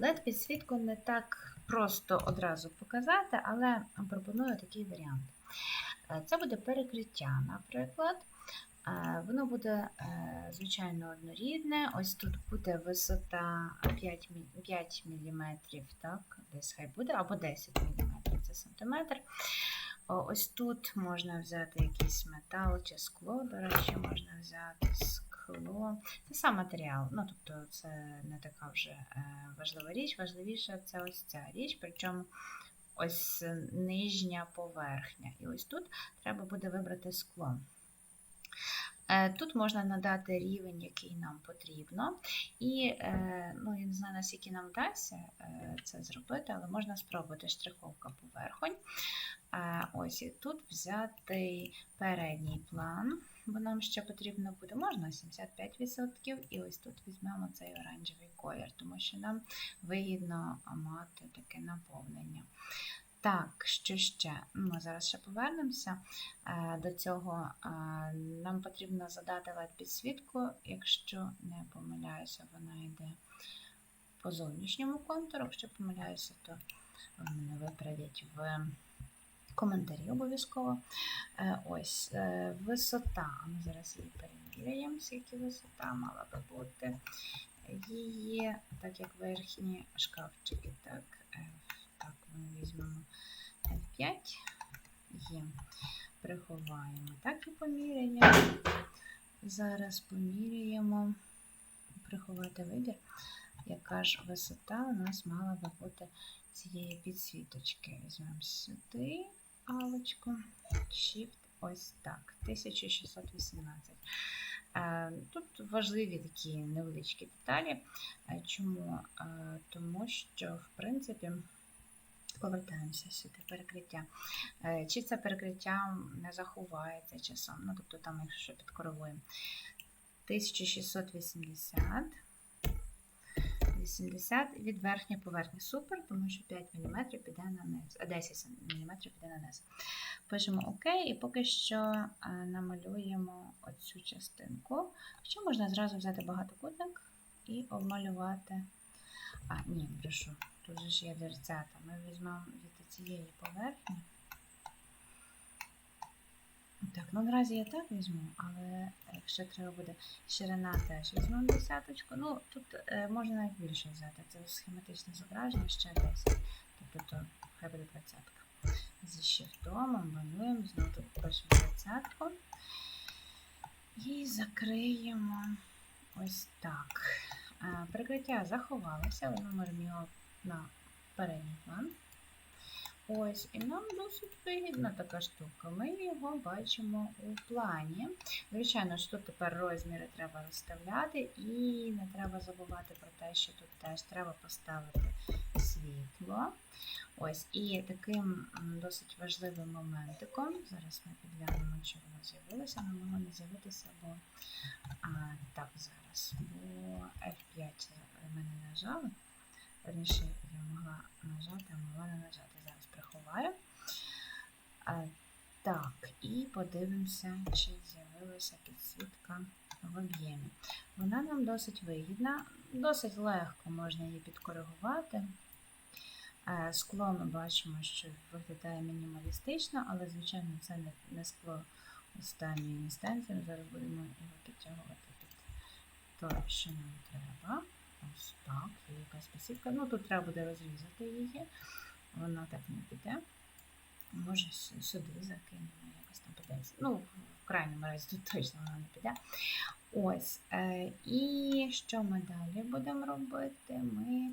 led підсвітку не так просто одразу показати, але пропоную такий варіант. Е, Це буде перекриття, наприклад. Е, Воно буде, е, звичайно, однорідне. Ось тут буде висота 5, 5 мм, так, десь хай буде, або 10 мм, це сантиметр. Ось тут можна взяти якийсь метал чи скло, до речі, можна взяти скло. Це сам матеріал, ну тобто це не така вже е, важлива річ. Важливіша це ось ця річ, причому ось нижня поверхня. І ось тут треба буде вибрати скло. Е, Тут можна надати рівень, який нам потрібно. І е, ну, я не знаю, наскільки нам вдасться е, це зробити, але можна спробувати штриховка поверхонь. Ось і тут взяти передній план, бо нам ще потрібно буде, можна 75%, і ось тут візьмемо цей оранжевий колір, тому що нам вигідно мати таке наповнення. Так, що ще? Ми зараз ще повернемося е, до цього. Е, Нам потрібно задати led підсвітку, якщо не помиляюся, вона йде по зовнішньому контуру. Якщо помиляюся, то ви мене виправдять в коментарі обов'язково. Е, Ось висота. Ми зараз її перевіряємо, скільки висота мала би бути. Її, так як верхні шкафчики, так, так ми візьмемо F5 є. Приховаємо. Так і поміряємо. Зараз поміряємо, приховати вибір, яка ж висота у нас мала би бути цієї підсвіточки. Візьмемо сюди галочку, Shift, ось так, 1618. Е, Тут важливі такі невеличкі деталі. Е, Чому? Е, Тому що, в принципі, повертаємося сюди, перекриття. Е, Чи це перекриття не заховається часом? Ну, тобто там, якщо підкоровуємо 1680. 80 від верхньої поверхні. Супер, тому що 5 мм піде на низ, а 10 мм піде на низ. Пишемо ОК і поки що е, намалюємо оцю частинку. Ще можна зразу взяти багатокутник і обмалювати. А, ні, брешу, тут же ж є дерцята. Ми візьмемо від цієї поверхні. Так, ну наразі я так візьму, але якщо треба буде ширина теж візьмемо десяточку. Ну, тут е, можна навіть більше взяти. Це схематичне зображення, ще 10. Тобто то хай буде двадцятка. Зі shift малюємо, знову тут пишемо двадцятку. І закриємо ось так. Е, Прикриття заховалося, воно можемо його на передній план. Ось, і нам досить вигідна така штука. Ми його бачимо у плані. Звичайно тут тепер розміри треба розставляти, і не треба забувати про те, що тут теж треба поставити світло. Ось, і таким досить важливим моментиком. Зараз ми підглянемо, чи воно з'явилося, але могло не з'явитися, бо а, так зараз. Бо F5 ми не нажали. Верніше, я могла нажати, а могла не нажати. Зараз приховаю. Так, і подивимося, чи з'явилася підсвітка в об'ємі. Вона нам досить вигідна, досить легко можна її підкоригувати. Е, Скло ми бачимо, що виглядає мінімалістично, але, звичайно, це не, скло останньої інстанції. Зараз будемо його підтягувати під то, що нам треба. Ось так, є якась підсвітка. Ну, тут треба буде розрізати її. Вона так не піде. Може, сюди закинемо, якось там подивимося. Ну, в крайньому разі тут точно вона не піде. Ось. Е, і що ми далі будемо робити? Ми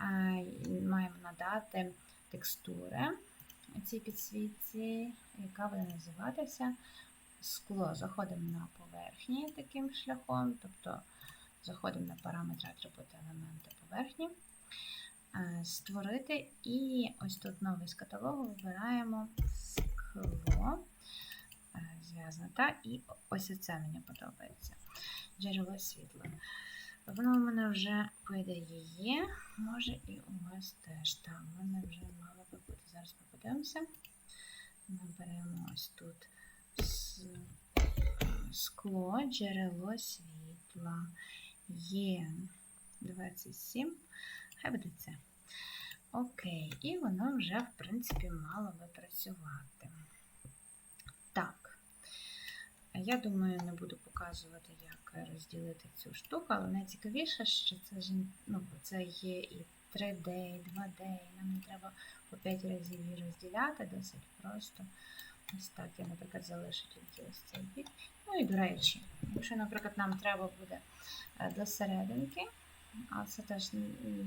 е, маємо надати текстури цій підсвітці, яка буде називатися скло. Заходимо на поверхні таким шляхом, тобто заходимо на параметри атрибути елементи поверхні, е, створити, і ось тут новий з каталогу вибираємо скло. е, Зв'язано, та, і ось це мені подобається. Джерело світла. Воно у мене вже, ідеї, є. Може і у вас теж. Так, в мене вже мало би бути. Зараз ми подивимося. Наберемо ось тут скло, джерело світла. Є 27. Хай буде це. Окей, і воно вже, в принципі, мало би працювати. Так. Я думаю, не буду показувати, як розділити цю штуку, але найцікавіше, що це ж ну, це є і 3D, і 2D, і нам не треба по 5 разів її розділяти, досить просто. Ось так, я, наприклад, залишу тільки ось цей бік. Ну і до речі, якщо, наприклад, нам треба буде е, до серединки, а це теж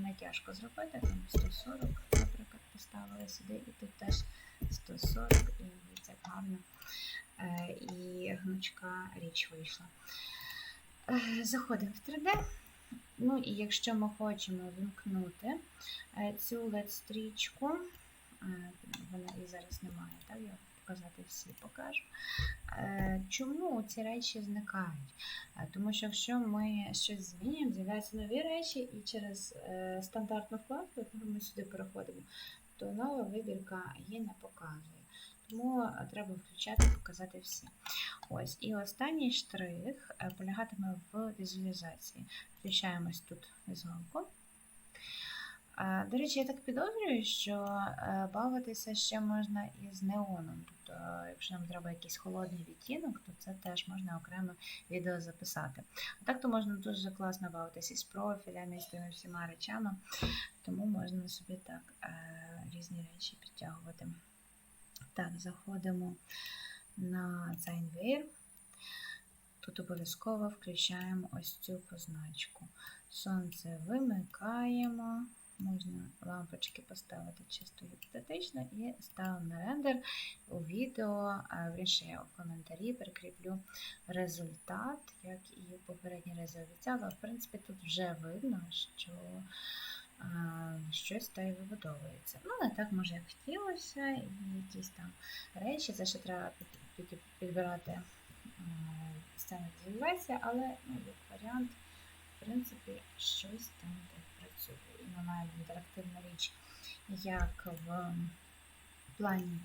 не тяжко зробити, там 140, наприклад, поставили сюди, і тут теж 140, і це гарно. Е, І гнучка річ вийшла. Е, Заходимо в 3D. Ну і якщо ми хочемо вімкнути е, цю LED-стрічку, вона і зараз немає, так? Показати всі покажу. Е, Чому ці речі зникають? Е, Тому що якщо ми щось змінюємо, з'являються нові речі, і через е, стандартну вкладку, яку ми сюди переходимо, то нова вибірка її не показує. Тому треба включати, показати всі. Ось, і останній штрих полягатиме в візуалізації. Включаємось тут візуалку. До речі, я так підозрюю, що е, бавитися ще можна і з неоном. Тобто, якщо нам треба якийсь холодний відтінок, то це теж можна окремо відео записати. А так то можна дуже класно бавитися із профілями, з тими всіма речами, тому можна собі так е, різні речі підтягувати. Так, заходимо на Zainwear. Тут обов'язково включаємо ось цю позначку. Сонце вимикаємо. Лампочки поставити чисто гіпотетично і ставимо на рендер у відео, а, вірніше, я у коментарі прикріплю результат, як і попередній раз обіцяла. В принципі, тут вже видно, що щось та й вибудовується. Ну, не так може, як хотілося, і якісь там речі, це ще треба під- під- підбирати сцену візуалізація, але ну, як варіант, в принципі, щось там працює. І ми маємо інтерактивну річ як в плані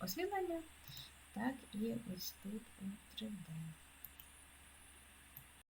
освітлення, так і ось тут у 3D.